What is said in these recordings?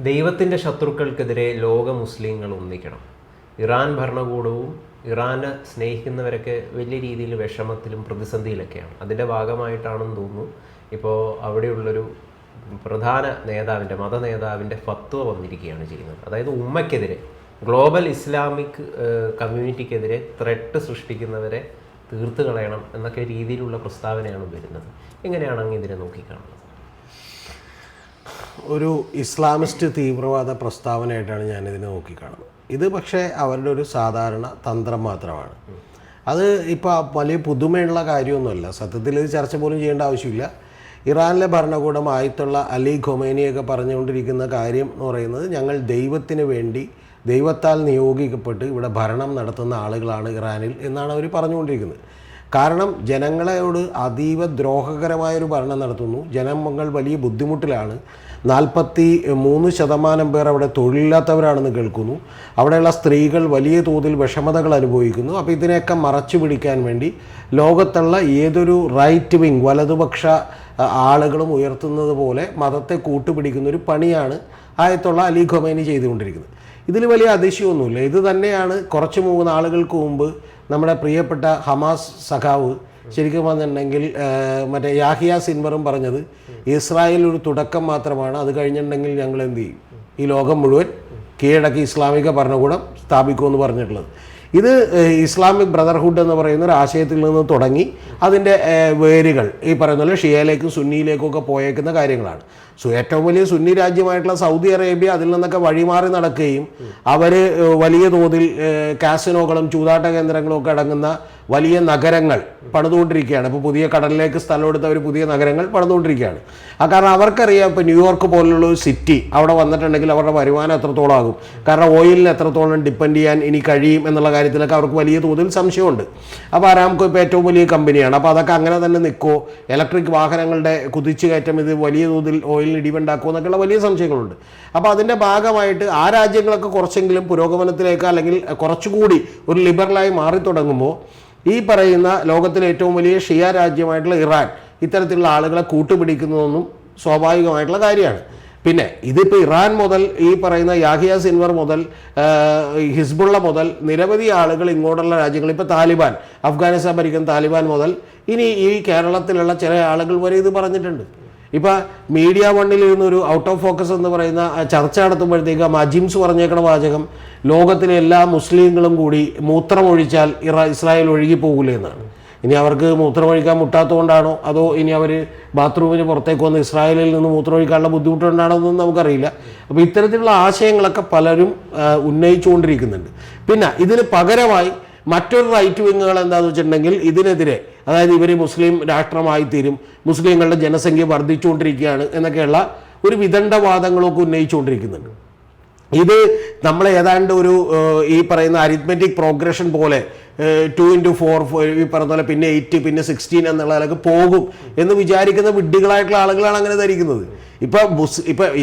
ദൈവത്തിന്റെ ശത്രുക്കൾക്കെതിരെ ലോക മുസ്ലിങ്ങൾ ഒന്നിക്കണം. ഇറാൻ ഭരണകൂടവും ഇറാനെ സ്നേഹിക്കുന്നവരൊക്കെ വലിയ രീതിയിൽ വിഷമത്തിലും പ്രതിസന്ധിയിലൊക്കെയാണ്. അതിന്റെ ഭാഗമായിട്ടാണെന്ന് തോന്നുന്നു. ഇപ്പോൾ അവിടെയുള്ളൊരു പ്രധാന നേതാവിന്റെ മത നേതാവിന്റെ ഫത്വ വന്നിരിക്കുകയാണ് ചെയ്യുന്നത്. അതായത് ഉമ്മയ്ക്കെതിരെ ഗ്ലോബൽ ഇസ്ലാമിക് കമ്മ്യൂണിറ്റിക്കെതിരെ ത്രെട്ട് സൃഷ്ടിക്കുന്നവരെ തീർത്ത് കളയണം എന്നൊക്കെ രീതിയിലുള്ള പ്രസ്താവനയാണ് വരുന്നത്. എങ്ങനെയാണ് അങ്ങ് ഇതിനെ നോക്കിക്കാണുന്നത്? ഒരു ഇസ്ലാമിസ്റ്റ് തീവ്രവാദ പ്രസ്താവനയായിട്ടാണ് ഞാനിതിനെ നോക്കിക്കാണുന്നത്. ഇത് പക്ഷേ അവരുടെ ഒരു സാധാരണ തന്ത്രം മാത്രമാണ്. അത് ഇപ്പോൾ വലിയ പുതുമയുള്ള കാര്യമൊന്നുമല്ല. സത്യത്തിൽ ഇത് ചർച്ച പോലും ചെയ്യേണ്ട ആവശ്യമില്ല. ഇറാനിലെ ഭരണകൂടം ആയത്തുള്ള അലി ഖൊമേനിയൊക്കെ പറഞ്ഞുകൊണ്ടിരിക്കുന്ന കാര്യം എന്ന് പറയുന്നത് ഞങ്ങൾ ദൈവത്തിന് വേണ്ടി ദൈവത്താൽ നിയോഗിക്കപ്പെട്ട് ഇവിടെ ഭരണം നടത്തുന്ന ആളുകളാണ് ഇറാനിൽ എന്നാണ് അവർ പറഞ്ഞുകൊണ്ടിരിക്കുന്നത്. കാരണം ജനങ്ങളോട് അതീവ ദ്രോഹകരമായൊരു ഭരണം നടത്തുന്നു. ജനങ്ങൾ വലിയ ബുദ്ധിമുട്ടിലാണ്. നാൽപ്പത്തി മൂന്ന് ശതമാനം പേർ അവിടെ തൊഴിലില്ലാത്തവരാണെന്ന് കേൾക്കുന്നു. അവിടെയുള്ള സ്ത്രീകൾ വലിയ തോതിൽ വിഷമതകൾ അനുഭവിക്കുന്നു. അപ്പോൾ ഇതിനെയൊക്കെ മറച്ചു പിടിക്കാൻ വേണ്ടി ലോകത്തുള്ള ഏതൊരു റൈറ്റ് വിങ് വലതുപക്ഷ ആളുകളും ഉയർത്തുന്നത് പോലെ മതത്തെ കൂട്ടുപിടിക്കുന്ന ഒരു പണിയാണ് ആയത്തുള്ള അലി ഖൊമൈനി ചെയ്തുകൊണ്ടിരിക്കുന്നത്. ഇതിൽ വലിയ അതിശയമൊന്നുമില്ല. ഇത് തന്നെയാണ് കുറച്ച് മൂന്ന് ആളുകൾക്ക് മുമ്പ് നമ്മുടെ പ്രിയപ്പെട്ട ഹമാസ് സഖാവ് ശരിക്കും പറഞ്ഞിട്ടുണ്ടെങ്കിൽ മറ്റേ യാഹിയ സിൻവറും പറഞ്ഞത് ഇസ്രായേൽ ഒരു തുടക്കം മാത്രമാണ് അത് കഴിഞ്ഞിട്ടുണ്ടെങ്കിൽ ഞങ്ങൾ എന്ത് ചെയ്യും? ഈ ലോകം മുഴുവൻ കീഴടക്കി ഇസ്ലാമിക ഭരണകൂടം സ്ഥാപിക്കുമെന്ന് പറഞ്ഞിട്ടുള്ളത്. ഇത് ഇസ്ലാമിക് ബ്രദർഹുഡ് എന്ന് പറയുന്ന ഒരു ആശയത്തിൽ നിന്ന് തുടങ്ങി അതിന്റെ വേരുകൾ ഈ പറയുന്ന പോലെ ഷിയയിലേക്കും സുന്നിയിലേക്കും ഒക്കെ പോയേക്കുന്ന കാര്യങ്ങളാണ്. ഏറ്റവും വലിയ സുന്നി രാജ്യമായിട്ടുള്ള സൗദി അറേബ്യ അതിൽ നിന്നൊക്കെ വഴിമാറി നടക്കുകയും അവർ വലിയ തോതിൽ കാസിനോകളും ചൂതാട്ട കേന്ദ്രങ്ങളും ഒക്കെ അടങ്ങുന്ന വലിയ നഗരങ്ങൾ പണിതുകൊണ്ടിരിക്കുകയാണ്. ഇപ്പോൾ പുതിയ കടലിലേക്ക് സ്ഥലം എടുത്ത് ഒരു പുതിയ നഗരങ്ങൾ പണിതുകൊണ്ടിരിക്കുകയാണ്. ആ കാരണം അവർക്കറിയാം ഇപ്പോൾ ന്യൂയോർക്ക് പോലുള്ള ഒരു സിറ്റി അവിടെ വന്നിട്ടുണ്ടെങ്കിൽ അവരുടെ വരുമാനം എത്രത്തോളം ആകും. കാരണം ഓയിലിന് എത്രത്തോളം ഡിപ്പെൻഡ് ചെയ്യാൻ ഇനി കഴിയും എന്നുള്ള കാര്യത്തിലൊക്കെ അവർക്ക് വലിയ തോതിൽ സംശയമുണ്ട്. അപ്പോൾ അരാംകോ ഇപ്പോൾ ഏറ്റവും വലിയ കമ്പനിയാണ്. അപ്പോൾ അതൊക്കെ അങ്ങനെ തന്നെ നിൽക്കുമോ ഇലക്ട്രിക് വാഹനങ്ങളുടെ കുതിച്ചുകയറ്റം ഇത് വലിയ തോതിൽ ഓയിലിന് ഇടിവുണ്ടാക്കുമോ എന്നൊക്കെയുള്ള വലിയ സംശയങ്ങളുണ്ട്. അപ്പോൾ അതിന്റെ ഭാഗമായിട്ട് ആ രാജ്യങ്ങളൊക്കെ കുറച്ചെങ്കിലും പുരോഗമനത്തിലേക്ക് അല്ലെങ്കിൽ കുറച്ചുകൂടി ഒരു ലിബറലായി മാറി തുടങ്ങുമ്പോൾ ഈ പറയുന്ന ലോകത്തിലെ ഏറ്റവും വലിയ ഷിയ രാജ്യമായിട്ടുള്ള ഇറാൻ ഇത്തരത്തിലുള്ള ആളുകളെ കൂട്ടുപിടിക്കുന്നതൊന്നും സ്വാഭാവികമായിട്ടുള്ള കാര്യമാണ്. പിന്നെ ഇതിപ്പോൾ ഇറാൻ മുതൽ ഈ പറയുന്ന യാഹിയ സിൻവർ മുതൽ ഹിസ്ബുള്ള മുതൽ നിരവധി ആളുകൾ ഇങ്ങോട്ടുള്ള രാജ്യങ്ങൾ ഇപ്പോൾ താലിബാൻ അഫ്ഗാനിസ്ഥാൻ ഭരിക്കുന്ന താലിബാൻ മുതൽ ഇനി ഈ കേരളത്തിലുള്ള ചില ആളുകൾ വരെ ഇത് പറഞ്ഞിട്ടുണ്ട്. ഇപ്പം മീഡിയ വണ്ണിൽ ഇരുന്ന് ഒരു ഔട്ട് ഓഫ് ഫോക്കസ് എന്ന് പറയുന്ന ചർച്ച നടത്തുമ്പോഴത്തേക്ക് മജിംസ് പറഞ്ഞേക്കണ വാചകം ലോകത്തിലെ എല്ലാ മുസ്ലിങ്ങളും കൂടി മൂത്രമൊഴിച്ചാൽ ഇറ ഇസ്രായേൽ ഒഴുകി പോകില്ല എന്നാണ്. ഇനി അവർക്ക് മൂത്രമൊഴിക്കാൻ മുട്ടാത്തതുകൊണ്ടാണോ? അതോ ഇനി അവർ ബാത്റൂമിന് പുറത്തേക്ക് വന്ന് ഇസ്രായേലിൽ നിന്ന് മൂത്രമൊഴിക്കാനുള്ള ബുദ്ധിമുട്ടുണ്ടാണോ എന്നൊന്നും നമുക്കറിയില്ല. അപ്പോൾ ഇത്തരത്തിലുള്ള ആശയങ്ങളൊക്കെ പലരും ഉന്നയിച്ചുകൊണ്ടിരിക്കുന്നുണ്ട്. പിന്നെ ഇതിന് പകരമായി മറ്റൊരു റൈറ്റ് വിങ്ങുകൾ എന്താണെന്ന് വെച്ചിട്ടുണ്ടെങ്കിൽ ഇതിനെതിരെ അതായത് ഇവർ മുസ്ലിം രാഷ്ട്രമായി തീരും മുസ്ലിങ്ങളുടെ ജനസംഖ്യ വർദ്ധിച്ചുകൊണ്ടിരിക്കുകയാണ് എന്നൊക്കെയുള്ള ഒരു വിദണ്ഡവാദങ്ങളൊക്കെ ഉന്നയിച്ചുകൊണ്ടിരിക്കുന്നുണ്ട്. ഇത് നമ്മൾ ഏതാണ്ട് ഒരു ഈ പറയുന്ന അരിത്മെറ്റിക് പ്രോഗ്രഷൻ പോലെ ടു ഇന്റു ഫോർ ഈ പറഞ്ഞ പോലെ പിന്നെ എയ്റ്റ് പിന്നെ സിക്സ്റ്റീൻ എന്നുള്ളതിലൊക്കെ പോകും എന്ന് വിചാരിക്കുന്ന വിഡ്ഢികളായിട്ടുള്ള ആളുകളാണ് അങ്ങനെ ധരിക്കുന്നത്. ഇപ്പൊ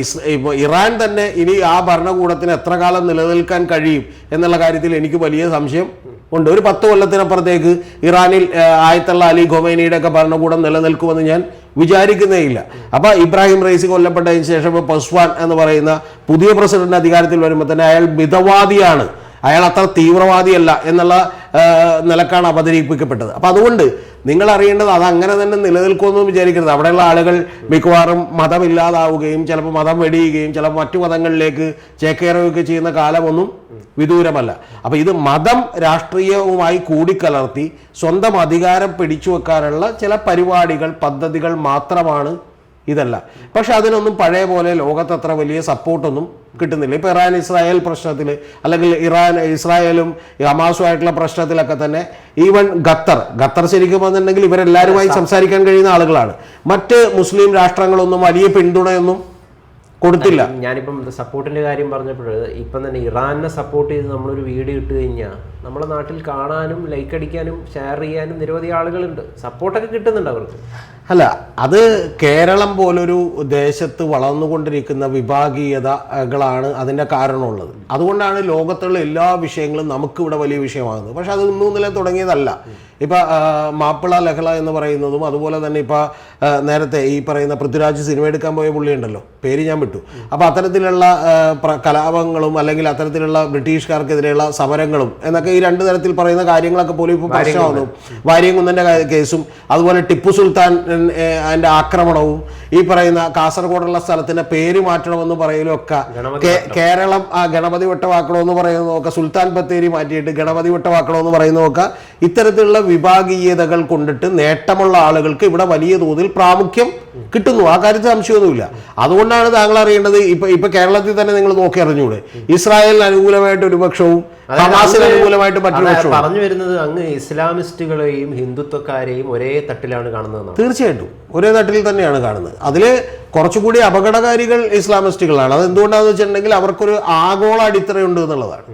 ഇസ് ഇപ്പൊ ഇറാൻ തന്നെ ഇനി ആ ഭരണകൂടത്തിന് എത്ര കാലം നിലനിൽക്കാൻ കഴിയും എന്നുള്ള കാര്യത്തിൽ എനിക്ക് വലിയ സംശയം ഉണ്ട്. ഒരു പത്ത് കൊല്ലത്തിനപ്പുറത്തേക്ക് ഇറാനിൽ ആയത്തുള്ള അലി ഖൊമൈനിയുടെ ഒക്കെ ഭരണകൂടം നിലനിൽക്കുമെന്ന് ഞാൻ വിചാരിക്കുന്നേ ഇല്ല അപ്പൊ ഇബ്രാഹിം റൈസി കൊല്ലപ്പെട്ടതിന് ശേഷം ഇപ്പൊ പസ്വാൻ എന്ന് പറയുന്ന പുതിയ പ്രസിഡന്റ് അധികാരത്തിൽ വരുമ്പോൾ തന്നെ അയാൾ മിതവാദിയാണ്. അയാൾ അത്ര തീവ്രവാദിയല്ല എന്നുള്ള നിലക്കാണ് അവതരിപ്പിക്കപ്പെട്ടത്. അപ്പോൾ അതുകൊണ്ട് നിങ്ങൾ അറിയേണ്ടത് അത് അങ്ങനെ തന്നെ നിലനിൽക്കുമെന്നും വിചാരിക്കരുത്. അവിടെയുള്ള ആളുകൾ മിക്കവാറും മതമില്ലാതാവുകയും ചിലപ്പോൾ മതം വെടിയുകയും ചിലപ്പോൾ മറ്റു മതങ്ങളിലേക്ക് ചേക്കേറുകയൊക്കെ ചെയ്യുന്ന കാലമൊന്നും വിദൂരമല്ല. അപ്പം ഇത് മതം രാഷ്ട്രീയവുമായി കൂടിക്കലർത്തി സ്വന്തം അധികാരം പിടിച്ചു വെക്കാനുള്ള ചില പരിപാടികൾ പദ്ധതികൾ മാത്രമാണ് ഇതല്ല. പക്ഷെ അതിനൊന്നും പഴയ പോലെ ലോകത്ത് അത്ര വലിയ സപ്പോർട്ടൊന്നും കിട്ടുന്നില്ല. ഇപ്പോൾ ഇറാൻ ഇസ്രായേൽ പ്രശ്നത്തിൽ അല്ലെങ്കിൽ ഇറാൻ ഇസ്രായേലും ഹമാസുമായിട്ടുള്ള പ്രശ്നത്തിലൊക്കെ തന്നെ ഈവൻ ഖത്തർ ഖത്തർ ശരിക്കും വന്നിട്ടുണ്ടെങ്കിൽ ഇവരെല്ലാവരുമായി സംസാരിക്കാൻ കഴിയുന്ന ആളുകളാണ്. മറ്റ് മുസ്ലിം രാഷ്ട്രങ്ങളൊന്നും വലിയ പിന്തുണയൊന്നും കൊടുത്തില്ല. ഞാനിപ്പം സപ്പോർട്ടിന്റെ കാര്യം പറഞ്ഞപ്പോൾ ഇപ്പം തന്നെ ഇറാനെ സപ്പോർട്ട് ചെയ്ത് നമ്മളൊരു വീഡിയോ ഇട്ട് കഴിഞ്ഞാൽ നമ്മുടെ നാട്ടിൽ കാണാനും ലൈക്ക് അടിക്കാനും ഷെയർ ചെയ്യാനും നിരവധി ആളുകളുണ്ട്. സപ്പോർട്ടൊക്കെ കിട്ടുന്നുണ്ട് അവർക്ക്. അല്ല അത് കേരളം പോലൊരു ദേശത്ത് വളർന്നുകൊണ്ടിരിക്കുന്ന വിഭാഗീയതകളാണ് അതിന്റെ കാരണമുള്ളത്. അതുകൊണ്ടാണ് ലോകത്തുള്ള എല്ലാ വിഷയങ്ങളും നമുക്ക് ഇവിടെ വലിയ വിഷയമാകുന്നത്. പക്ഷെ അത് ഇന്നും ഇന്നലെ തുടങ്ങിയതല്ല. ഇപ്പം മാപ്പിള ലഹള എന്ന് പറയുന്നതും അതുപോലെ തന്നെ ഇപ്പം നേരത്തെ ഈ പറയുന്ന പൃഥ്വിരാജ് സിനിമ എടുക്കാൻ പോയ പുള്ളിയുണ്ടല്ലോ. പേര് ഞാൻ വിട്ടു അപ്പോൾ അത്തരത്തിലുള്ള കലാപങ്ങളും അല്ലെങ്കിൽ അത്തരത്തിലുള്ള ബ്രിട്ടീഷുകാർക്കെതിരെയുള്ള സമരങ്ങളും എന്നൊക്കെ ഈ രണ്ട് തരത്തിൽ പറയുന്ന കാര്യങ്ങളൊക്കെ പോലും ഇപ്പോൾ പ്രശ്നമാണ് വാര്യംകുന്നന്റെ കേസും അതുപോലെ ടിപ്പു സുൽത്താൻ അതിന്റെ ആക്രമണവും ഈ പറയുന്ന കാസർഗോഡുള്ള സ്ഥലത്തിന്റെ പേര് മാറ്റണമെന്ന് പറയലൊക്കെ കേരളം ആ ഗണപതി വട്ടമാക്കണമെന്ന് പറയുന്നതൊക്കെ സുൽത്താൻ ബത്തേരി മാറ്റിയിട്ട് ഗണപതി വട്ടമാക്കണമെന്ന് പറയുന്നതൊക്കെ ഇത്തരത്തിലുള്ള വിഭാഗീയതകൾ കൊണ്ടിട്ട് നേട്ടമുള്ള ആളുകൾക്ക് ഇവിടെ വലിയ തോതിൽ പ്രാമുഖ്യം കിട്ടുന്നു. ആ കാര്യത്തിൽ സംശയമൊന്നുമില്ല. അതുകൊണ്ടാണ് താങ്കൾ അറിയേണ്ടത് ഇപ്പൊ ഇപ്പൊ കേരളത്തിൽ തന്നെ നിങ്ങൾ നോക്കി അറിഞ്ഞൂടെ ഇസ്രായേലിന് അനുകൂലമായിട്ട് ഒരു പക്ഷവും ഹമാസിന് അനുകൂലമായിട്ട് മറ്റൊരു പക്ഷവും പറഞ്ഞു വരുന്നത് അങ്ങ് ഇസ്ലാമിസ്റ്റുകളെയും ഹിന്ദുത്വക്കാരെയും ഒരേ തട്ടിലാണ് കാണുന്നത് തീർച്ചയായിട്ടും. ഒരേ തട്ടിൽ തന്നെയാണ് കാണുന്നത്. അതിൽ കുറച്ചുകൂടി അപകടകാരികൾ ഇസ്ലാമിസ്റ്റുകളാണ്. അത് എന്തുകൊണ്ടാണെന്ന് വെച്ചിട്ടുണ്ടെങ്കിൽ അവർക്കൊരു ആഗോള അടിത്തറയുണ്ട് എന്നുള്ളതാണ്.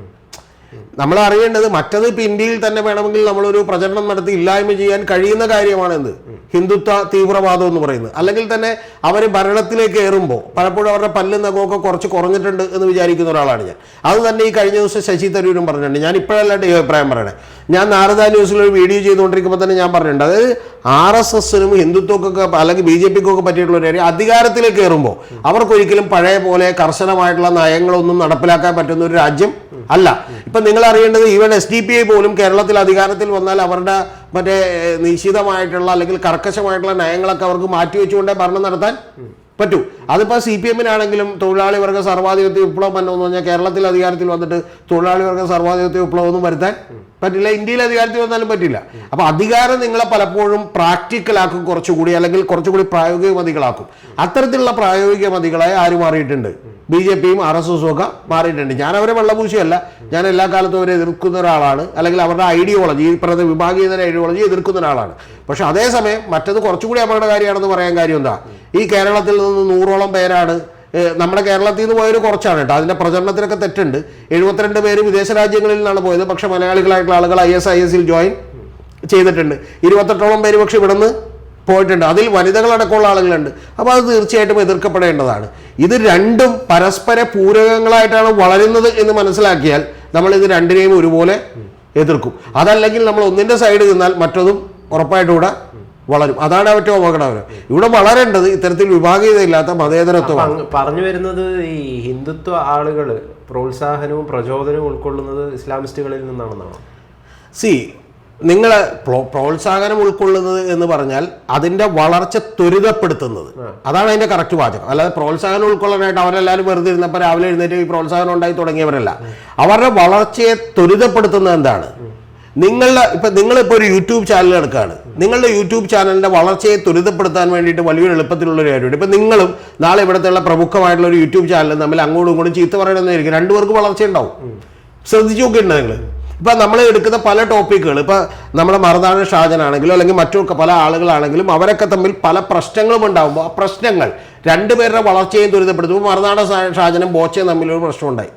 നമ്മൾ അറിയേണ്ടത് മറ്റത് ഇപ്പം ഇന്ത്യയിൽ തന്നെ വേണമെങ്കിൽ നമ്മളൊരു പ്രചരണം നടത്തി ഇല്ലായ്മ ചെയ്യാൻ കഴിയുന്ന കാര്യമാണ് എന്ത്? ഹിന്ദുത്വ തീവ്രവാദം എന്ന് പറയുന്നത്. അല്ലെങ്കിൽ തന്നെ അവർ ഭരണത്തിലേക്ക് കയറുമ്പോൾ പലപ്പോഴും അവരുടെ പല്ലും നഖമൊക്കെ കുറച്ച് കുറഞ്ഞിട്ടുണ്ട് എന്ന് വിചാരിക്കുന്ന ഒരാളാണ് ഞാൻ. അത് തന്നെ ഈ കഴിഞ്ഞ ദിവസം ശശി തരൂരും പറഞ്ഞിട്ടുണ്ട്. ഞാൻ ഇപ്പോഴല്ലാണ്ട് ഈ അഭിപ്രായം പറയണേ. ഞാൻ നാരദ ന്യൂസിൽ ഒരു വീഡിയോ ചെയ്തുകൊണ്ടിരിക്കുമ്പോൾ തന്നെ ഞാൻ പറഞ്ഞിട്ടുണ്ട്. അതായത് ആർ എസ് എസിനും ഹിന്ദുത്വക്കൊക്കെ അല്ലെങ്കിൽ ബി ജെ പിക്കൊക്കെ പറ്റിയിട്ടുള്ള ഒരു കാര്യം അധികാരത്തിലേക്ക് കയറുമ്പോൾ അവർക്കൊരിക്കലും പഴയ പോലെ കർശനമായിട്ടുള്ള നയങ്ങളൊന്നും നടപ്പിലാക്കാൻ പറ്റുന്ന ഒരു രാജ്യം അല്ല. ഇപ്പൊ നിങ്ങൾ അറിയേണ്ടത് even S D P I പോലും കേരളത്തിൽ അധികാരത്തിൽ വന്നാൽ അവരുടെ മറ്റേ നിശ്ചിതമായിട്ടുള്ള അല്ലെങ്കിൽ കർക്കശമായിട്ടുള്ള നയങ്ങളൊക്കെ അവർക്ക് മാറ്റിവെച്ചുകൊണ്ടേ ഭരണം നടത്താൻ പറ്റൂ. അതിപ്പോൾ സി പി എമ്മിനാണെങ്കിലും തൊഴിലാളി വർഗ സർവാധിപത്യ വിപ്ലവം എന്ന് പറഞ്ഞാൽ കേരളത്തിൽ അധികാരത്തിൽ വന്നിട്ട് തൊഴിലാളി വർഗ സർവാധിപത്യ വിപ്ലവം ഒന്നും വരുത്താൻ പറ്റില്ല. ഇന്ത്യയിൽ അധികാരത്തിൽ വന്നാലും പറ്റില്ല. അപ്പോൾ അധികാരം നിങ്ങളെ പലപ്പോഴും പ്രാക്ടിക്കലാക്കും കുറച്ചുകൂടി അല്ലെങ്കിൽ കുറച്ചുകൂടി പ്രായോഗിക മതികളാക്കും അത്തരത്തിലുള്ള പ്രായോഗിക മതികളായി ആര് മാറിയിട്ടുണ്ട്? ബി ജെ പിയും ആർ എസ് എസും ഒക്കെ മാറിയിട്ടുണ്ട്. ഞാൻ അവരെ വെള്ളപൂശിയല്ല. ഞാൻ എല്ലാ കാലത്തും അവരെ എതിർക്കുന്ന ഒരാളാണ്. അല്ലെങ്കിൽ അവരുടെ ഐഡിയോളജി ഈ പറഞ്ഞ വിഭാഗീയതര ഐഡിയോളജി എതിർക്കുന്ന ഒരാളാണ്. പക്ഷെ അതേസമയം മറ്റത് കുറച്ചുകൂടി അപകടകാരിയാണെന്ന് പറയാൻ കാര്യം എന്താ? ഈ കേരളത്തിൽ നിന്ന് നൂറോളം പേരാണ് നമ്മുടെ കേരളത്തിൽ നിന്ന് പോയൊരു കുറച്ചാണ് കേട്ടോ. അതിന്റെ പ്രചരണത്തിനൊക്കെ തെറ്റുണ്ട്. എഴുപത്തിരണ്ട് പേര് വിദേശ രാജ്യങ്ങളിൽ നിന്നാണ് പോയത്. പക്ഷെ മലയാളികളായിട്ടുള്ള ആളുകൾ ഐ എസ് ഐ എസിൽ ജോയിൻ ചെയ്തിട്ടുണ്ട്. ഇരുപത്തെട്ടോളം പേര് പക്ഷെ ഇവിടുന്ന് പോയിട്ടുണ്ട്. അതിൽ വനിതകളടക്കമുള്ള ആളുകളുണ്ട്. അപ്പോൾ അത് തീർച്ചയായിട്ടും എതിർക്കപ്പെടേണ്ടതാണ്. ഇത് രണ്ടും പരസ്പര പൂരകങ്ങളായിട്ടാണ് വളരുന്നത് എന്ന് മനസ്സിലാക്കിയാൽ നമ്മൾ ഇത് രണ്ടിനെയും ഒരുപോലെ എതിർക്കും. അതല്ലെങ്കിൽ നമ്മൾ ഒന്നിന്റെ സൈഡ് നിന്നാൽ മറ്റതും ഉറപ്പായിട്ടും ഇവിടെ വളരും. അതാണ് അവറ്റോ അപകടകരം ഇവിടെ വളരേണ്ടത് ഇത്തരത്തിൽ വിഭാഗീയത ഇല്ലാത്ത മതേതരത്വം പറഞ്ഞു വരുന്നത് ഈ ഹിന്ദുത്വ ആളുകൾ പ്രോത്സാഹനവും പ്രചോദനവും ഉൾക്കൊള്ളുന്നത് ഇസ്ലാമിസ്റ്റുകളിൽ നിന്നാണെന്നാണ്? സി നിങ്ങൾ പ്രോത്സാഹനം ഉൾക്കൊള്ളുന്നത് എന്ന് പറഞ്ഞാൽ അതിന്റെ വളർച്ച ത്വരിതപ്പെടുത്തുന്നത്. അതാണ് അതിന്റെ കറക്റ്റ് വാചകം. അല്ലാതെ പ്രോത്സാഹനം ഉൾക്കൊള്ളാനായിട്ട് അവരെല്ലാവരും വെറുതെ ഇരുന്നപ്പോൾ രാവിലെ എഴുന്നേറ്റ് ഈ പ്രോത്സാഹനം ഉണ്ടായി തുടങ്ങിയവരല്ല. അവരുടെ വളർച്ചയെ ത്വരിതപ്പെടുത്തുന്നത് എന്താണ്? നിങ്ങളുടെ ഇപ്പൊ നിങ്ങളിപ്പോൾ ഒരു യൂട്യൂബ് ചാനൽ എടുക്കുകയാണ് നിങ്ങളുടെ യൂട്യൂബ് ചാനലിന്റെ വളർച്ചയെ ത്വരിതപ്പെടുത്താൻ വേണ്ടിയിട്ട് വലിയൊരു എളുപ്പത്തിലുള്ള ഒരു കാര്യമുണ്ട്. ഇപ്പം നിങ്ങളും നാളെ ഇവിടുത്തെ പ്രമുഖമായിട്ടുള്ള ഒരു യൂട്യൂബ് ചാനൽ തമ്മിൽ അങ്ങോട്ടും ഇങ്ങോട്ടും ചീത്ത പറയണമെന്നായിരിക്കും രണ്ടുപേർക്ക് വളർച്ച ഉണ്ടാവും. ശ്രദ്ധിച്ചു നോക്കിയിട്ടുണ്ട് നിങ്ങൾ ഇപ്പം നമ്മൾ എടുക്കുന്ന പല ടോപ്പിക്കുകൾ ഇപ്പം നമ്മുടെ മറുനാട് ഷാജനാണെങ്കിലും അല്ലെങ്കിൽ മറ്റൊക്കെ പല ആളുകളാണെങ്കിലും അവരൊക്കെ തമ്മിൽ പല പ്രശ്നങ്ങളും ഉണ്ടാകുമ്പോൾ ആ പ്രശ്നങ്ങൾ രണ്ടുപേരുടെ വളർച്ചയും ത്വരിതപ്പെടുത്തുമ്പോൾ മറുനാടൻ ഷാജനും ബോച്ചയും തമ്മിലൊരു പ്രശ്നമുണ്ടായി.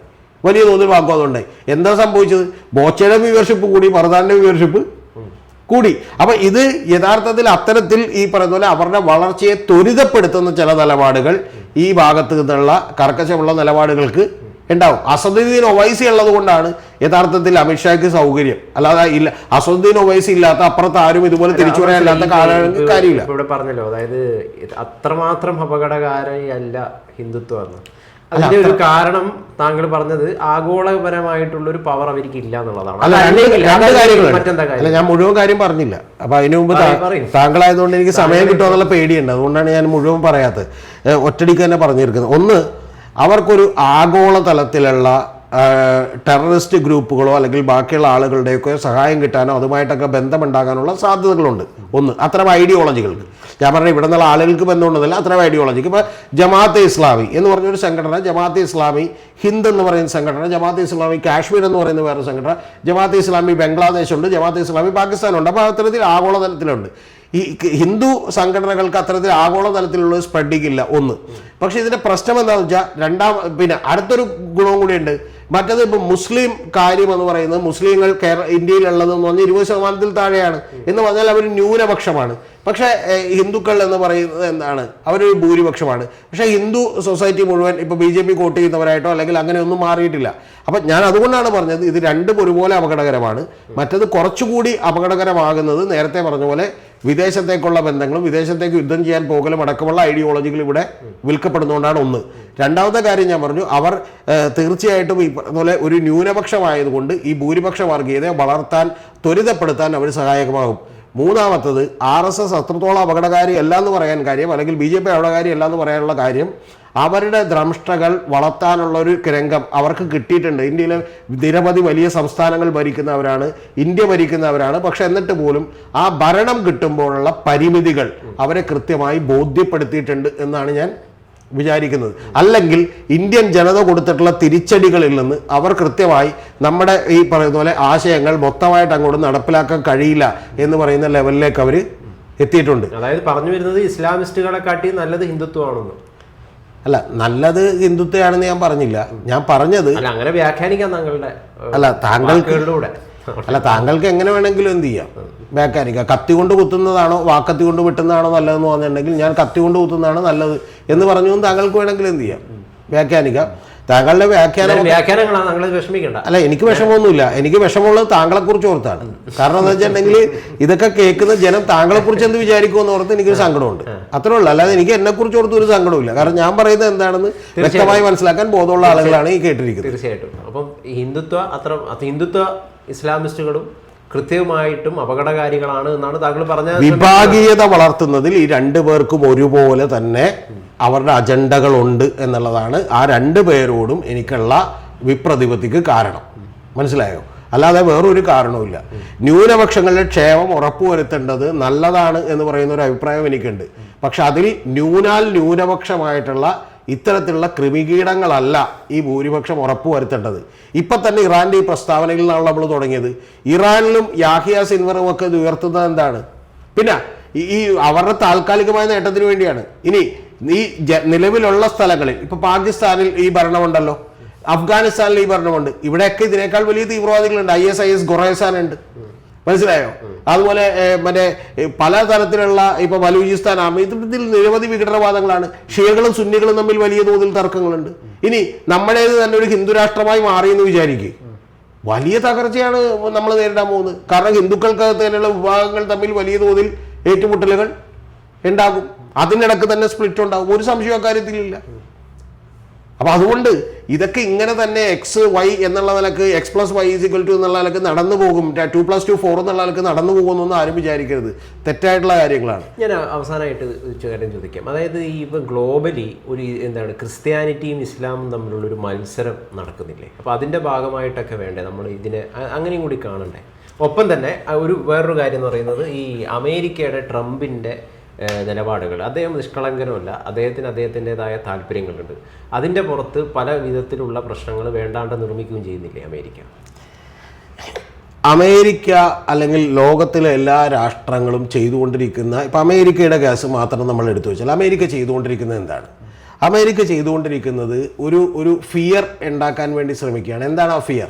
വലിയ തോതിൽ വാഗ്വാദം ഉണ്ടായി. എന്താ സംഭവിച്ചത്? ബോച്ചയുടെ വ്യൂവർഷിപ്പ് കൂടി മറുനാടിന്റെ വ്യൂവർഷിപ്പ് കൂടി. അപ്പൊ ഇത് യഥാർത്ഥത്തിൽ അത്തരത്തിൽ ഈ പറയുന്ന പോലെ അവരുടെ വളർച്ചയെ ത്വരിതപ്പെടുത്തുന്ന ചില നിലപാടുകൾ ഈ ഭാഗത്ത് നിന്നുള്ള കർക്കശമുള്ള നിലപാടുകൾക്ക് ഉണ്ടാവും. അസദുദ്ദീൻ ഒവൈസി ഉള്ളത് കൊണ്ടാണ് യഥാർത്ഥത്തിൽ അമിത്ഷായ്ക്ക് സൗകര്യം. അല്ലാതെ ഇല്ല അസദുദ്ദീൻ ഒവൈസി ഇല്ലാത്ത അപ്പുറത്ത് ആരും ഇതുപോലെ തിരിച്ചു പറയാനില്ലാത്ത കാര്യമില്ല. ഇവിടെ പറഞ്ഞല്ലോ അതായത് അത്രമാത്രം അപകടകാരിയല്ല ഹിന്ദുത്വം അതിന്റെ ഒരു കാരണം താങ്കൾ പറഞ്ഞത് ആഗോളപരമായിട്ടുള്ള ഒരു പവർ അവർക്ക് ഇല്ല എന്നുള്ളതാണ് ഞാൻ മുഴുവൻ കാര്യം പറഞ്ഞില്ല. അപ്പൊ അതിനു മുമ്പ് താങ്കൾ ആയതുകൊണ്ട് പറയൂ. താങ്കളായതുകൊണ്ട് എനിക്ക് സമയം കിട്ടുമെന്നുള്ള പേടിയുണ്ട്. അതുകൊണ്ടാണ് ഞാൻ മുഴുവൻ പറയാത്തത്. ഒറ്റടിക്ക് തന്നെ പറഞ്ഞിരിക്കുന്നത്. ഒന്ന് അവർക്കൊരു ആഗോള തലത്തിലുള്ള ടെററിസ്റ്റ് ഗ്രൂപ്പുകളോ അല്ലെങ്കിൽ ബാക്കിയുള്ള ആളുകളുടെയൊക്കെ സഹായം കിട്ടാനോ അതുമായിട്ടൊക്കെ ബന്ധമുണ്ടാകാനുള്ള സാധ്യതകളുണ്ട്. ഒന്ന് അത്തരം ഐഡിയോളജികൾക്ക് ഞാൻ പറഞ്ഞ ഇവിടെ നിന്നുള്ള ആളുകൾക്ക് ബന്ധമുണ്ടെന്നല്ല അത്തരം ഐഡിയോളജിക്ക് ഇപ്പോൾ ജമാഅത്തെ ഇസ്ലാമി എന്ന് പറഞ്ഞൊരു സംഘടന ജമാഅത്തെ ഇസ്ലാമി ഹിന്ദ് എന്ന് പറയുന്ന സംഘടന ജമാഅത്തെ ഇസ്ലാമി കാശ്മീർ എന്ന് പറയുന്ന വേറെ സംഘടന ജമാഅത്തെ ഇസ്ലാമി ബംഗ്ലാദേശ് ഉണ്ട് ജമാഅത്തെ ഇസ്ലാമി പാകിസ്ഥാനുണ്ട്. അപ്പോൾ അത്തരത്തിൽ ആഗോളതലത്തിലുണ്ട്. ഈ ഹിന്ദു സംഘടനകൾക്ക് അത്തരത്തിൽ ആഗോളതലത്തിലുള്ള സ്പ്രെഡിങ് ഇല്ല. ഒന്ന് പക്ഷേ ഇതിന്റെ പ്രശ്നം എന്താണെന്ന് വെച്ചാൽ രണ്ടാം പിന്നെ അടുത്തൊരു ഗുണവും കൂടിയുണ്ട് മറ്റത് ഇപ്പൊ മുസ്ലിം കാര്യം എന്ന് പറയുന്നത് മുസ്ലിങ്ങൾ കേരള ഇന്ത്യയിലുള്ളതെന്ന് പറഞ്ഞാൽ ഇരുപത് ശതമാനത്തിൽ താഴെയാണ് എന്ന് പറഞ്ഞാൽ അവർ ന്യൂനപക്ഷമാണ്. പക്ഷെ ഹിന്ദുക്കൾ എന്ന് പറയുന്നത് എന്താണ്? അവരൊരു ഭൂരിപക്ഷമാണ്. പക്ഷെ ഹിന്ദു സൊസൈറ്റി മുഴുവൻ ഇപ്പൊ ബി ജെ പി വോട്ട് ചെയ്യുന്നവരായിട്ടോ അല്ലെങ്കിൽ അങ്ങനെ ഒന്നും മാറിയിട്ടില്ല. അപ്പം ഞാൻ അതുകൊണ്ടാണ് പറഞ്ഞത് ഇത് രണ്ടും ഒരുപോലെ അപകടകരമാണ്. മറ്റത് കുറച്ചുകൂടി അപകടകരമാകുന്നത് നേരത്തെ പറഞ്ഞ പോലെ വിദേശത്തേക്കുള്ള ബന്ധങ്ങളും വിദേശത്തേക്ക് യുദ്ധം ചെയ്യാൻ പോകലും അടക്കമുള്ള ഐഡിയോളജികൾ ഇവിടെ വിൽക്കപ്പെടുന്നതുകൊണ്ടാണ് ഒന്ന്. രണ്ടാമത്തെ കാര്യം ഞാൻ പറഞ്ഞു അവർ തീർച്ചയായിട്ടും ഈ ഒരു ന്യൂനപക്ഷമായതുകൊണ്ട് ഈ ഭൂരിപക്ഷ വർഗീയതയെ വളർത്താൻ ത്വരിതപ്പെടുത്താൻ അവർ സഹായകമാകും. മൂന്നാമത്തത് ആർ എസ് എസ് അത്രത്തോളം അപകടകാരി അല്ല എന്ന് പറയാൻ കാര്യം അല്ലെങ്കിൽ ബി ജെ പി അപകടകാരി അല്ല എന്ന് പറയാനുള്ള കാര്യം അവരുടെ ദ്രംഷ്ടകൾ വളർത്താനുള്ള ഒരു രംഗം അവർക്ക് കിട്ടിയിട്ടുണ്ട്. ഇന്ത്യയിലെ നിരവധി വലിയ സംസ്ഥാനങ്ങൾ ഭരിക്കുന്നവരാണ് ഇന്ത്യ ഭരിക്കുന്നവരാണ്. പക്ഷെ എന്നിട്ട് പോലും ആ ഭരണം കിട്ടുമ്പോഴുള്ള പരിമിതികൾ അവരെ കൃത്യമായി ബോധ്യപ്പെടുത്തിയിട്ടുണ്ട് എന്നാണ് ഞാൻ വിചാരിക്കുന്നത്. അല്ലെങ്കിൽ ഇന്ത്യൻ ജനത കൊടുത്തിട്ടുള്ള തിരിച്ചടികളിൽ നിന്ന് അവർ കൃത്യമായി നമ്മുടെ ഈ പറയുന്ന പോലെ ആശയങ്ങൾ മൊത്തമായിട്ട് അങ്ങോട്ട് നടപ്പിലാക്കാൻ കഴിയില്ല എന്ന് പറയുന്ന ലെവലിലേക്ക് അവർ എത്തിയിട്ടുണ്ട്. അതായത് പറഞ്ഞു വരുന്നത് ഇസ്ലാമിസ്റ്റുകളെ കാട്ടി നല്ലത് ഹിന്ദുത്വമാണെന്ന്. അല്ല നല്ലത് ഹിന്ദുത്വയാണെന്ന് ഞാൻ പറഞ്ഞില്ല. ഞാൻ പറഞ്ഞത് അങ്ങനെ വ്യാഖ്യാനിക്കാം താങ്കളുടെ അല്ല താങ്കൾക്ക് അല്ല താങ്കൾക്ക് എങ്ങനെ വേണമെങ്കിലും എന്ത് ചെയ്യാം? വ്യാഖ്യാനിക്കാം. കത്തി കൊണ്ട് കുത്തുന്നതാണോ വാക്കത്തി കൊണ്ട് വെട്ടുന്നതാണോ നല്ലതെന്ന് പറഞ്ഞിട്ടുണ്ടെങ്കിൽ ഞാൻ കത്തി കൊണ്ട് കുത്തുന്നതാണ് നല്ലത് എന്ന് പറഞ്ഞു താങ്കൾക്ക് വേണമെങ്കിൽ എന്ത് ചെയ്യാം? വ്യാഖ്യാനിക്കാം. താങ്കളുടെ വ്യാഖ്യാനം വ്യാഖ്യാനങ്ങളാണ്. താങ്കൾ വിഷമിക്കണ്ട. അല്ല എനിക്ക് വിഷമമൊന്നുമില്ല. എനിക്ക് വിഷമമുള്ളത് താങ്കളെ കുറിച്ച് ഓർത്താണ്. കാരണം എന്താ വെച്ചിട്ടുണ്ടെങ്കിൽ ഇതൊക്കെ കേൾക്കുന്ന ജനം താങ്കളെ കുറിച്ച് എന്ത് വിചാരിക്കുമെന്ന് ഓർത്ത് എനിക്കൊരു സങ്കടമുണ്ട്. അത്രേ ഉള്ളൂ അല്ലാതെ എനിക്ക് എന്നെ കുറിച്ച് ഓർത്ത് ഒരു സങ്കടമില്ല കാരണം ഞാൻ പറയുന്നത് എന്താണെന്ന് വ്യക്തമായി മനസ്സിലാക്കാൻ ബോധമുള്ള ആളുകളാണ് ഈ കേട്ടിരിക്കുന്നത്. തീർച്ചയായിട്ടും. അപ്പം ഹിന്ദുത്വ അത്ര അത് ഹിന്ദുത്വ ഇസ്ലാമിസ്റ്റുകളും കൃത്യമായിട്ടും അപകടകാരികളാണ് എന്നാണ് താങ്കൾ പറഞ്ഞത്. വിഭാഗീയത വളർത്തുന്നതിൽ ഈ രണ്ടു പേർക്കും ഒരുപോലെ തന്നെ അവരുടെ അജണ്ടകളുണ്ട് എന്നുള്ളതാണ് ആ രണ്ട് പേരോടും എനിക്കുള്ള വിപ്രതിപത്തിക്ക് കാരണം. മനസ്സിലായോ? അല്ലാതെ വേറൊരു കാരണവുമില്ല. ന്യൂനപക്ഷങ്ങളുടെ ക്ഷേമം ഉറപ്പുവരുത്തേണ്ടത് നല്ലതാണ് എന്ന് പറയുന്ന ഒരു അഭിപ്രായം എനിക്കുണ്ട്. പക്ഷെ അതിൽ ന്യൂനാൽ ന്യൂനപക്ഷമായിട്ടുള്ള ഇത്തരത്തിലുള്ള ക്രിമികീടങ്ങളല്ല ഈ ഭൂരിപക്ഷം ഉറപ്പുവരുത്തേണ്ടത്. ഇപ്പം തന്നെ ഇറാന്റെ ഈ പ്രസ്താവനയിൽ നിന്നാണ് നമ്മൾ തുടങ്ങിയത്. ഇറാനിലും യാഹിയ സിൻവറും ഒക്കെ ഇത് ഉയർത്തുന്നത് എന്താണ്? പിന്നെ ഈ അവരുടെ താൽക്കാലികമായ നേട്ടത്തിന് വേണ്ടിയാണ്. ഇനി ഈ നിലവിലുള്ള സ്ഥലങ്ങളിൽ ഇപ്പൊ പാകിസ്ഥാനിൽ ഈ ഭരണമുണ്ടല്ലോ. അഫ്ഗാനിസ്ഥാനിൽ ഈ ഭരണമുണ്ട്. ഇവിടെയൊക്കെ ഇതിനേക്കാൾ വലിയ തീവ്രവാദികളുണ്ട്. I S I S Khorasan ഉണ്ട്. മനസ്സിലായോ? അതുപോലെ മറ്റേ പല തരത്തിലുള്ള ഇപ്പൊ ബലൂചിസ്ഥാൻ ആർമി ഇതിൽ നിരവധി വിഘടനവാദങ്ങളാണ് ഷിയകളും സുന്നികളും തമ്മിൽ വലിയ തോതിൽ തർക്കങ്ങളുണ്ട്. ഇനി നമ്മുടേത് തന്നെ ഒരു ഹിന്ദു രാഷ്ട്രമായി മാറി എന്ന് വിചാരിക്കുക വലിയ തകർച്ചയാണ് നമ്മൾ നേരിടാൻ പോകുന്നത്. കാരണം ഹിന്ദുക്കൾക്കകത്ത് തന്നെയുള്ള വിഭാഗങ്ങൾ തമ്മിൽ വലിയ തോതിൽ ഏറ്റുമുട്ടലുകൾ ഉണ്ടാകും. അതിനിടക്ക് തന്നെ സ്പ്ലിറ്റ് ഉണ്ടാകും ഒരു സംശയം അക്കാര്യത്തിലില്ല അപ്പൊ അതുകൊണ്ട് ഇതൊക്കെ ഇങ്ങനെ തന്നെ എക്സ് വൈ എന്നുള്ള നിലയ്ക്ക് X plus Y is equal to എന്നുള്ള നിലയ്ക്ക് നടന്നു പോകും. ടു പ്ലസ് ടു ഫോർ എന്നുള്ള നിലയ്ക്ക് നടന്നു പോകുന്നൊന്നും ആരും വിചാരിക്കരുത്. തെറ്റായിട്ടുള്ള കാര്യങ്ങളാണ്. ഞാൻ അവസാനമായിട്ട് കാര്യം ചോദിക്കാം. അതായത് ഈ ഇപ്പം ഗ്ലോബലി ഒരു എന്താണ് ക്രിസ്ത്യാനിറ്റിയും ഇസ്ലാമും തമ്മിലുള്ള ഒരു മത്സരം നടക്കുന്നില്ലേ? അപ്പോൾ അതിന്റെ ഭാഗമായിട്ടൊക്കെ വേണ്ടേ? നമ്മൾ ഇതിനെ അങ്ങനെയും കൂടി കാണണ്ടേ? ഒപ്പം തന്നെ ഒരു വേറൊരു കാര്യം എന്ന് പറയുന്നത് ഈ അമേരിക്കയുടെ ട്രംപിന്റെ നിലപാടുകൾ. അദ്ദേഹം നിഷ്കളങ്കനമല്ല. അദ്ദേഹത്തിന് അദ്ദേഹത്തിന്റെതായ താല്പര്യങ്ങളുണ്ട്. അതിന്റെ പുറത്ത് പല വിധത്തിലുള്ള പ്രശ്നങ്ങൾ വേണ്ടാണ്ട് നിർമ്മിക്കുകയും ചെയ്യുന്നില്ലേ അമേരിക്ക? അമേരിക്ക അല്ലെങ്കിൽ ലോകത്തിലെ എല്ലാ രാഷ്ട്രങ്ങളും ചെയ്തുകൊണ്ടിരിക്കുന്ന ഇപ്പം അമേരിക്കയുടെ കേസ് മാത്രം നമ്മൾ എടുത്തു വെച്ചാൽ അമേരിക്ക ചെയ്തുകൊണ്ടിരിക്കുന്നത് എന്താണ്? അമേരിക്ക ചെയ്തുകൊണ്ടിരിക്കുന്നത് ഒരു ഒരു ഫിയർ ഉണ്ടാക്കാൻ വേണ്ടി ശ്രമിക്കുകയാണ്. എന്താണ് ആ ഫിയർ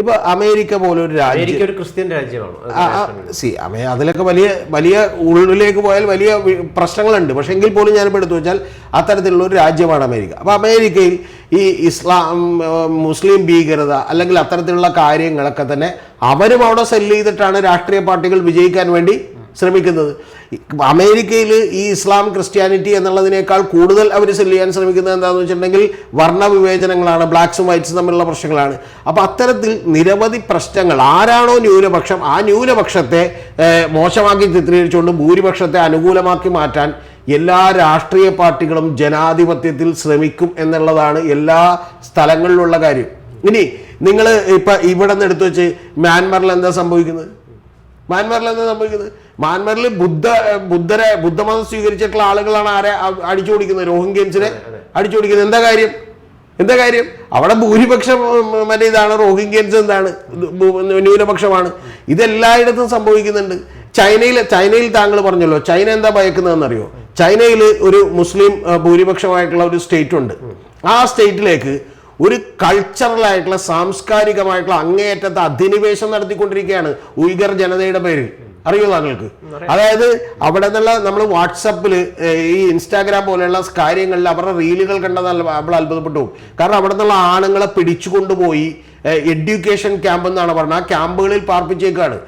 ഇപ്പൊ അമേരിക്ക പോലൊരു രാജ്യം. അമേരിക്ക ഒരു ക്രിസ്ത്യൻ രാജ്യമാണ്. സി അതിലൊക്കെ വലിയ വലിയ ഉള്ളിലേക്ക് പോയാൽ വലിയ പ്രശ്നങ്ങളുണ്ട്. പക്ഷെ എങ്കിൽ പോലും ഞാനിപ്പോൾ എടുത്തു വെച്ചാൽ അത്തരത്തിലുള്ള ഒരു രാജ്യമാണ് അമേരിക്ക. അപ്പോൾ അമേരിക്കയിൽ ഈ ഇസ്ലാം മുസ്ലിം ഭീകരത അല്ലെങ്കിൽ അത്തരത്തിലുള്ള കാര്യങ്ങളൊക്കെ തന്നെ അവരും അവിടെ സെല്ല് ചെയ്തിട്ടാണ് രാഷ്ട്രീയ പാർട്ടികൾ വിജയിക്കാൻ വേണ്ടി ശ്രമിക്കുന്നത്. അമേരിക്കയിൽ ഈ ഇസ്ലാം ക്രിസ്ത്യാനിറ്റി എന്നുള്ളതിനേക്കാൾ കൂടുതൽ അവർ സെല്ല് ചെയ്യാൻ ശ്രമിക്കുന്നത് എന്താണെന്ന് വെച്ചിട്ടുണ്ടെങ്കിൽ വർണവിവേചനങ്ങളാണ് ബ്ലാക്സും വൈറ്റ്സും തമ്മിലുള്ള പ്രശ്നങ്ങളാണ്. അപ്പോൾ അത്തരത്തിൽ നിരവധി പ്രശ്നങ്ങൾ ആരാണോ ന്യൂനപക്ഷം ആ ന്യൂനപക്ഷത്തെ മോശമാക്കി ചിത്രീകരിച്ചുകൊണ്ട് ഭൂരിപക്ഷത്തെ അനുകൂലമാക്കി മാറ്റാൻ എല്ലാ രാഷ്ട്രീയ പാർട്ടികളും ജനാധിപത്യത്തിൽ ശ്രമിക്കും എന്നുള്ളതാണ് എല്ലാ സ്ഥലങ്ങളിലുള്ള കാര്യം. ഇനി നിങ്ങൾ ഇപ്പം ഇവിടെ നിന്ന് എടുത്തു വെച്ച് മ്യാൻമറിൽ എന്താ സംഭവിക്കുന്നത്? മ്യാൻമറിൽ എന്താ സംഭവിക്കുന്നത്? മാൻമാറിൽ ബുദ്ധ ബുദ്ധരെ ബുദ്ധമതം സ്വീകരിച്ചിട്ടുള്ള ആളുകളാണ് ആരെ അ- രോഹിംഗ്യൻസിനെ റോഹിംഗ്യൻസിനെ അടിച്ചോടിക്കുന്നത്. എന്താ കാര്യം? എന്താ കാര്യം? അവിടെ ഭൂരിപക്ഷം മറ്റേ ഇതാണ് റോഹിംഗ്യൻസ് എന്താണ്? ന്യൂനപക്ഷമാണ്. ഇതെല്ലായിടത്തും സംഭവിക്കുന്നുണ്ട്. ചൈനയിൽ ചൈനയിൽ താങ്കൾ പറഞ്ഞല്ലോ ചൈന എന്താ ഭയക്കുന്നതെന്ന് അറിയോ ചൈനയിൽ ഒരു മുസ്ലിം ഭൂരിപക്ഷമായിട്ടുള്ള ഒരു സ്റ്റേറ്റ് ഉണ്ട്. ആ സ്റ്റേറ്റിലേക്ക് ഒരു കൾച്ചറലായിട്ടുള്ള സാംസ്കാരികമായിട്ടുള്ള അങ്ങേയറ്റത്തെ അധിനിവേശം നടത്തിക്കൊണ്ടിരിക്കുകയാണ് ഉയ്ഗർ ജനതയുടെ പേരിൽ. അറിയോ താങ്കൾക്ക്? അതായത് അവിടെ നിന്നുള്ള നമ്മൾ വാട്സപ്പിൽ ഈ ഇൻസ്റ്റാഗ്രാം പോലെയുള്ള കാര്യങ്ങളിൽ അവരുടെ റീലുകൾ കണ്ടത് നമ്മൾ അത്ഭുതപ്പെട്ടു കാരണം അവിടെ നിന്നുള്ള ആണുങ്ങളെ പിടിച്ചു കൊണ്ടുപോയി എഡ്യൂക്കേഷൻ ക്യാമ്പ് എന്നാണ് പറഞ്ഞത്. ആ ക്യാമ്പുകളിൽ പാർപ്പിച്ചേക്കാണ്.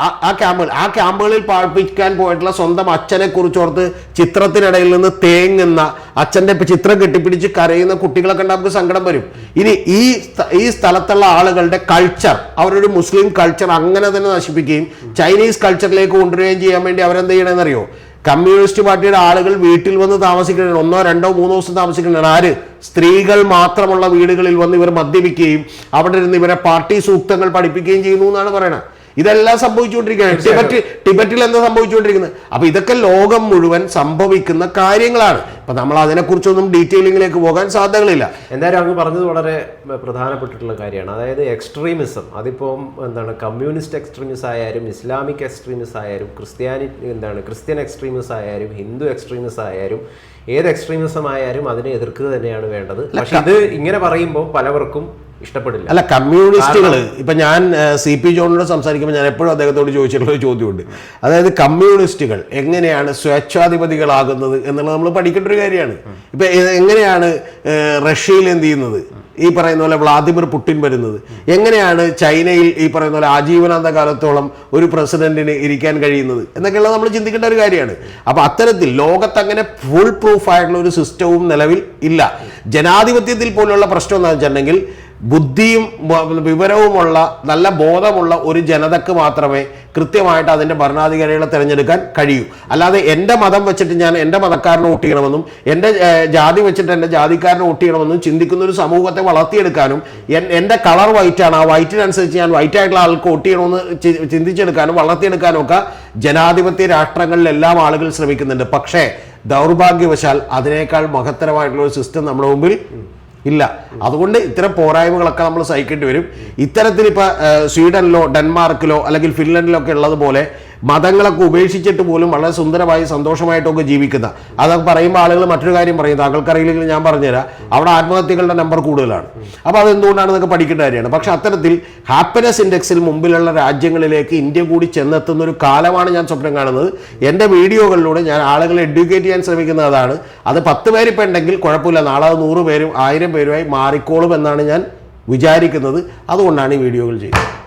ആ- ക്യാമ്പുകൾ ആ ക്യാമ്പുകളിൽ പാർപ്പിക്കാൻ പോയിട്ടുള്ള സ്വന്തം അച്ഛനെ കുറിച്ചോർത്ത് ചിത്രത്തിനിടയിൽ നിന്ന് തേങ്ങുന്ന അച്ഛന്റെ ചിത്രം കെട്ടിപ്പിടിച്ച് കരയുന്ന കുട്ടികളെ കണ്ടാൽ നമുക്ക് സങ്കടം വരും. ഇനി ഈ ഈ സ്ഥലത്തുള്ള ആളുകളുടെ കൾച്ചർ അവരൊരു മുസ്ലിം കൾച്ചർ അങ്ങനെ തന്നെ നശിപ്പിക്കുകയും ചൈനീസ് കൾച്ചറിലേക്ക് കൊണ്ടുവരികയും ചെയ്യാൻ വേണ്ടി അവരെന്ത് ചെയ്യണമെന്ന് അറിയോ കമ്മ്യൂണിസ്റ്റ് പാർട്ടിയുടെ ആളുകൾ വീട്ടിൽ വന്ന് താമസിക്കുന്നുണ്ട് ഒന്നോ രണ്ടോ മൂന്നോ ദിവസം താമസിക്കുന്നുണ്ട് ആര്? സ്ത്രീകൾ മാത്രമുള്ള വീടുകളിൽ വന്ന് ഇവർ മദ്യപിക്കുകയും അവിടെ ഇരുന്ന് ഇവരെ പാർട്ടി സൂക്തങ്ങൾ പഠിപ്പിക്കുകയും ചെയ്യുന്നു എന്നാണ് പറയുന്നത് ഇതെല്ലാം സംഭവിച്ചുകൊണ്ടിരിക്കുകയാണ്. ടിബറ്റ് ടിബറ്റിൽ എന്താ സംഭവിച്ചുകൊണ്ടിരിക്കുന്നത്? അപ്പൊ ഇതൊക്കെ ലോകം മുഴുവൻ സംഭവിക്കുന്ന കാര്യങ്ങളാണ്. അപ്പൊ നമ്മൾ അതിനെക്കുറിച്ചൊന്നും ഡീറ്റെയിലിങ്ങിലേക്ക് പോകാൻ സാധ്യതകളില്ല. എന്തായാലും അങ്ങ് പറഞ്ഞത് വളരെ പ്രധാനപ്പെട്ടിട്ടുള്ള കാര്യമാണ്. അതായത് എക്സ്ട്രീമിസം അതിപ്പം എന്താണ് കമ്മ്യൂണിസ്റ്റ് എക്സ്ട്രീമിസ് ആയാലും ഇസ്ലാമിക് എക്സ്ട്രീമിസ് ആയാലും ക്രിസ്ത്യാനി എന്താണ് ക്രിസ്ത്യൻ എക്സ്ട്രീമിസ് ആയാലും ഹിന്ദു എക്സ്ട്രീമിസ് ആയാലും ഏത് എക്സ്ട്രീമിസം ആയാലും അതിനെ എതിർക്കുക തന്നെയാണ് വേണ്ടത്. പക്ഷെ ഇത് ഇങ്ങനെ പറയുമ്പോൾ പലവർക്കും ഇഷ്ടപ്പെടില്ല. അല്ല കമ്മ്യൂണിസ്റ്റുകൾ ഇപ്പൊ ഞാൻ സി പി ജോണിനോട് സംസാരിക്കുമ്പോൾ ഞാൻ എപ്പോഴും അദ്ദേഹത്തോട് ചോദിച്ചിട്ടുള്ള ഒരു ചോദ്യമുണ്ട്. അതായത് കമ്മ്യൂണിസ്റ്റുകൾ എങ്ങനെയാണ് സ്വേച്ഛാധിപതികളാകുന്നത് എന്നുള്ളത് നമ്മൾ പഠിക്കേണ്ട ഒരു കാര്യമാണ്. ഇപ്പൊ എങ്ങനെയാണ് റഷ്യയിൽ എന്ത് ചെയ്യുന്നത്? ഈ പറയുന്ന പോലെ വ്ളാദിമിർ പുട്ടിൻ വരുന്നത്. എങ്ങനെയാണ് ചൈനയിൽ ഈ പറയുന്ന പോലെ ആജീവനാന്ത കാലത്തോളം ഒരു പ്രസിഡന്റിന് ഇരിക്കാൻ കഴിയുന്നത്? എന്നൊക്കെയുള്ള നമ്മൾ ചിന്തിക്കേണ്ട ഒരു കാര്യമാണ്. അപ്പൊ അത്തരത്തിൽ ലോകത്ത് അങ്ങനെ ഫുൾ പ്രൂഫ് ആയിട്ടുള്ള ഒരു സിസ്റ്റവും നിലവിൽ ഇല്ല. ജനാധിപത്യത്തിൽ പോലുള്ള പ്രശ്നം എന്താണെന്ന് വെച്ചിട്ടുണ്ടെങ്കിൽ ബുദ്ധിയും വിവരവുമുള്ള നല്ല ബോധമുള്ള ഒരു ജനതക്ക് മാത്രമേ കൃത്യമായിട്ട് അതിന്റെ ഭരണാധികാരികളെ തിരഞ്ഞെടുക്കാൻ കഴിയൂ. അല്ലാതെ എന്റെ മതം വെച്ചിട്ട് ഞാൻ എന്റെ മതക്കാരനെ വോട്ട് എന്റെ ജാതി വെച്ചിട്ട് എന്റെ ജാതിക്കാരനെ വോട്ട് ചിന്തിക്കുന്ന ഒരു സമൂഹത്തെ വളർത്തിയെടുക്കാനും എൻ- എന്റെ കളർ വൈറ്റാണ് ആ വൈറ്റിനനുസരിച്ച് ഞാൻ വൈറ്റ് ആയിട്ടുള്ള ആൾക്ക് വോട്ട് ചെയ്യണമെന്ന് ചിന്തിച്ചെടുക്കാനും വളർത്തിയെടുക്കാനും ഒക്കെ ജനാധിപത്യ രാഷ്ട്രങ്ങളിലെല്ലാം ആളുകൾ ശ്രമിക്കുന്നുണ്ട്. പക്ഷേ ദൗർഭാഗ്യവശാൽ അതിനേക്കാൾ മഹത്തരമായിട്ടുള്ള ഒരു സിസ്റ്റം നമ്മുടെ മുമ്പിൽ ഇല്ല. അതുകൊണ്ട് ഇത്തരം പോരായ്മകളൊക്കെ നമ്മൾ സഹിക്കേണ്ടി വരും. ഇത്തരത്തിൽ ഇപ്പൊ ഏഹ്, സ്വീഡനിലോ ഡെൻമാർക്കിലോ അല്ലെങ്കിൽ ഫിൻലൻഡിലോ ഒക്കെ ഉള്ളതുപോലെ മതങ്ങളൊക്കെ ഉപേക്ഷിച്ചിട്ട് പോലും വളരെ സുന്ദരമായി സന്തോഷമായിട്ടൊക്കെ ജീവിക്കുന്ന. അതൊക്കെ പറയുമ്പോൾ ആളുകൾ മറ്റൊരു കാര്യം പറയും. താങ്കൾക്കറിയില്ലെങ്കിൽ ഞാൻ പറഞ്ഞുതരാം. അവിടെ ആത്മഹത്യകളുടെ നമ്പർ കൂടുതലാണ്. അപ്പോൾ അതെന്തുകൊണ്ടാണെന്നൊക്കെ പഠിക്കേണ്ട കാര്യമാണ്? പക്ഷെ അത്തരത്തിൽ ഹാപ്പിനെസ് ഇൻഡെക്സിൽ മുമ്പിലുള്ള രാജ്യങ്ങളിലേക്ക് ഇന്ത്യ കൂടി ചെന്നെത്തുന്ന ഒരു കാലമാണ് ഞാൻ സ്വപ്നം കാണുന്നത്. എന്റെ വീഡിയോകളിലൂടെ ഞാൻ ആളുകളെ എഡ്യൂക്കേറ്റ് ചെയ്യാൻ ശ്രമിക്കുന്നതാണ് അത് പത്ത് പേര് ഇപ്പം ഉണ്ടെങ്കിൽ കുഴപ്പമില്ല. നാളെ അത് നൂറ് പേരും ആയിരം പേരുമായി മാറിക്കോളും എന്നാണ് ഞാൻ വിചാരിക്കുന്നത്. അതുകൊണ്ടാണ് ഈ വീഡിയോകൾ ചെയ്യുന്നത്.